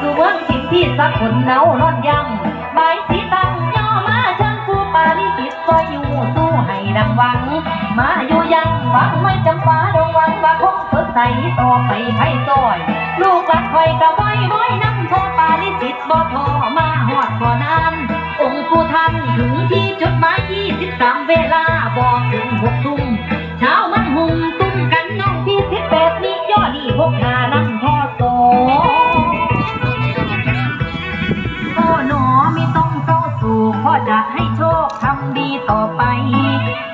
สู่เมืองทิพย์ที่สักคนเนานอนยังใบายสีตังย่อมาเชิญผู้ปาลิจิตซอยอยู่สู้ให้ดังหวัง มาอยู่ยังหวังไม่จำปาดงวังว่าคงสดใสต่อไปไพ่ซอย ลูกหลานคอยกะไว้ไว้น้ำทษปาลิจิตบ่ทอมาหอดบ่อนานองค์ผู้ท่านถึงที่จุดหมายยี่สิบสามเวลาบอกถึงหกทุ่ม พ่อจะให้โชคทำดีต่อไป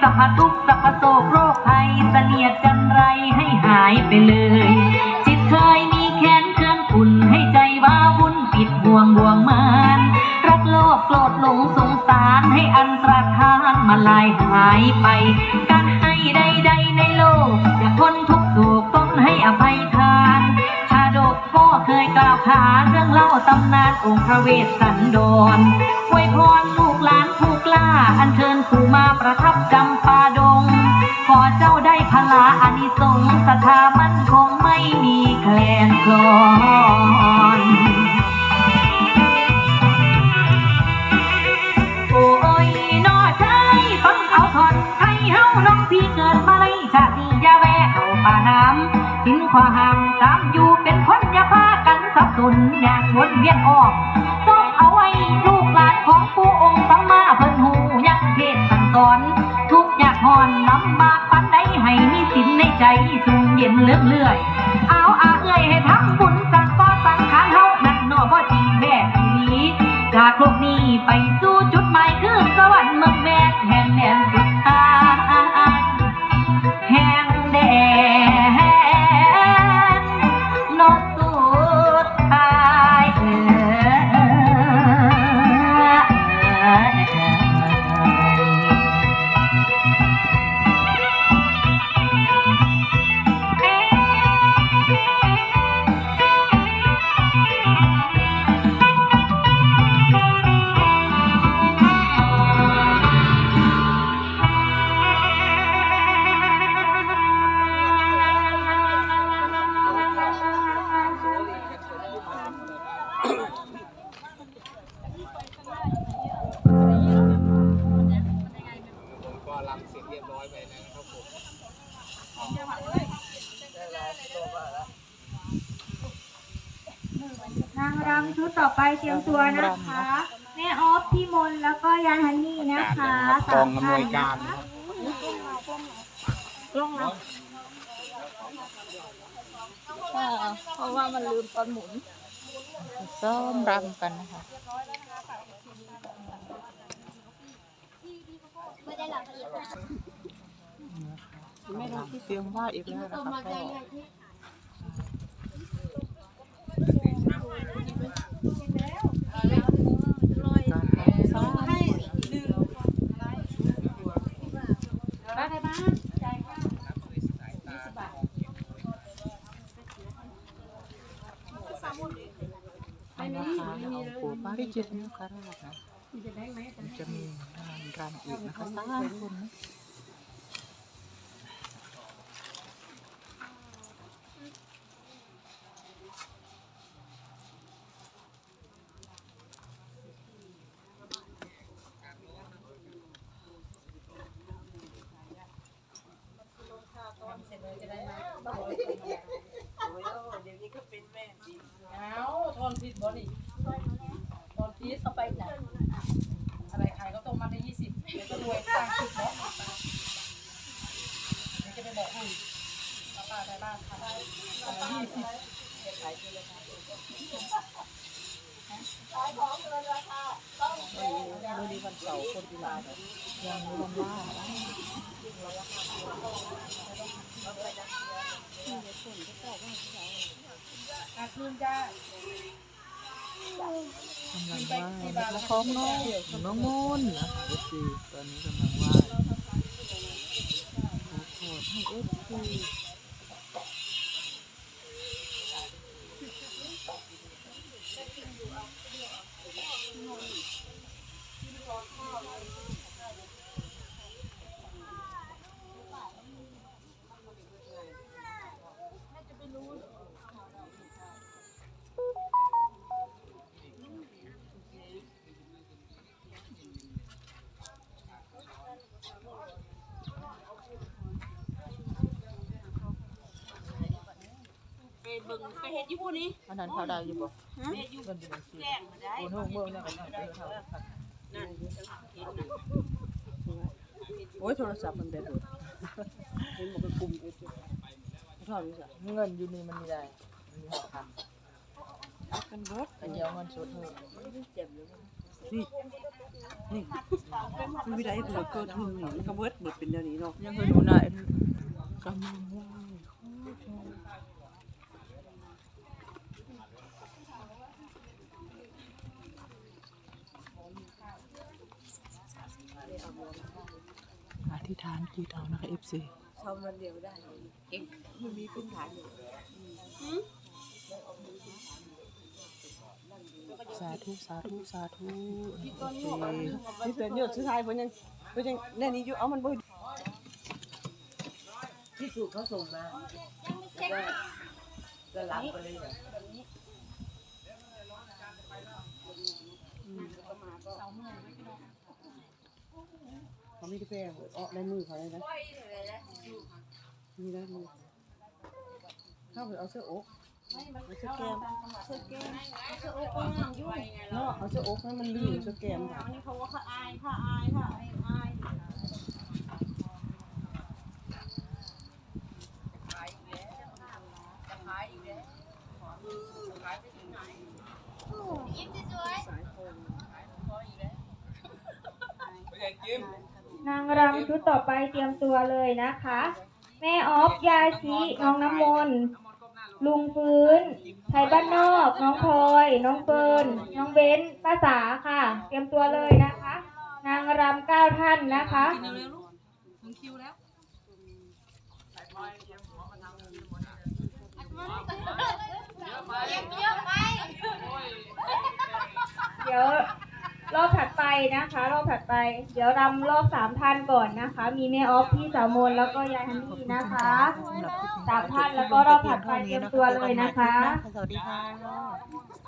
สัพพทุกสัพพโศกโรคภัยเสนียดจันไรให้หายไปเลย จิตเคยมีแค้นเครื่องขุ่นให้ใจว้าวุ่นปิดบ่วงบ่วงมานรักโลภโกรธหลงสงสารให้อันตรธานมาลายหายไป การให้ใดๆในโลกอย่าพ้นทุกโศกต้องให้อภัย ยกล่าเรื่องเล่าตำนานองค์พระเวสสันดรอวยพรลูกหลานผู้กล้า อัญเชิญผู้มาประทับจำปาดง ขอเจ้าได้พลาอานิสงส์ศรัทธามั่นคงไม่มีแคลนคลอนโอ้ยนอชายฟังเอาทอดไทยเฮาน้องพี่เกิดมาในชาติยาแวะเข้าป่าน้ำสินขวาห้ามตามอยู่เป็นคนยาพา กันสับสนอย่างวนเวียนออกต้องเอาไว้ลูกหลานของผู้องค์สัมมาเพิ่นหูยังเทศสั่งสอน ทุกข์ยากหอนลำบากปันใดให้มีสินในใจสูงเย็นเลื่อเลื่อยเอาอาเอ้ยให้ทำบุญสั่งก็สังขารเฮานั่นนอบ่อจริงแม่นี้จากโลกนี้ไปสู่จุดหมายคือสวรรค์เมืองแม่ เสร็จเรียบร้อยไปนะครับผมนางรำชุดต่อไปเตรียมตัวนะคะ แม่ออฟพี่มนต์แล้วก็ยายฮันนี่นะคะกองอำนวยการสามนะครับเพราะว่ามันลืมตอนหมุนซ้อมรำกันนะคะ ไม่ได้ที่เตรียมว่าอีกแล้วนะคะก็การทำซ้อมนะคะเอาปู่ปาริจิตนะคะ นะคะจะมีงานรำอีกนะคะสามคนนะเอาทอนผิดบ่นี่ทอนผิดเอาไปไหนอะไรขายก็ต้ม มาได้ยี่สิบเดี๋ยวก็รวยสร้างชุดเนาะเดี๋ยวจะไปบอกคุณป้าป้าในบ้านทำได้ยี่สิบเดี๋ยวขายไปเลยค่ะมือดีวันเสาร์คนกีฬาแบบยังมีวันว่างนะอาคืนจ้า กำลังว่างแล้วของน้องน้องมนต์นะคะเอฟซีตอนนี้กำลังไหว้ขอโทษให้เอฟซี เบิ่งไปเฮ็ดอยู่ผู้นี้อันนั้นเขาได้อยู่บ่เฮ็ดอยู่เงินอยู่บัญชีแจ้งมาได้โอ้โหเบิ่งเนี่ยกันเนี่ยเออเท่ากันนั่นเฮ็ดนั่นโอ้ยโทรศัพท์มันเด็ดเลยเห็นบอกเป็นกลุ่มเอสเท่านี้จ้ะเงินอยู่นี่มันมีได้มันมีหกพันกันเบิดแต่เดี๋ยวเงินสดเถอะนี่นี่มันวิไลเผื่อเกิดหึงนี่มันก็เบิดเบิดเป็นเดี๋ยวนี้เนาะยังเคยดูหน่อยกำลังไหวอานจิตเอานะคะ FC ชาวมันเดียวได้เก่งมันมีพื้นฐานอยู่สาธุสาธุสาธุนี่เป็นเยอะสุดท้ายเพิ่นยังเพิ่นยังแน่นี้อยู่เอามันบ่ที่สุดเขาส่งมาก็ก็รับไปเลยอะ เขาไม่ได้แป้งอ๋อในมือเขาเลยนะนี่ได้มือเข้าไปเอาเสื้ออกเอาเสื้อแกมเสื้อแกมเสื้ออ้โอ้งามยู่เนาะเอาเสื้ออกให้มันลื่นเสื้อแกมค่ะนนี้เขาว่าเขาอายค่ะอายค่ะอายอายยิ้มสวยไม่ใช่จิ้ม นางรำชุดต่อไปเตรียมตัวเลยนะคะ แม่ออฟยาชีน้องน้ำมนต์ลุงฟื้นไทยบ้านนอก น้องพลอย น้องเฟิร์นน้องเบนป้าสาค่ะ เตรียมตัวเลยนะคะ นางรำเก้าท่านนะคะกินเร็วๆลูกถึงคิวแล้ว เดี๋ยวรอบถัดไป นะคะ รอบถัดไป เดี๋ยวรำรอบสามท่านก่อนนะคะ มีแม่ออฟพี่สาวมนแล้วก็ยายฮันนี่นะคะสามท่านแล้วก็รอบถัดไปเตรียมตัวเลยนะคะ สวัสดีค่ะ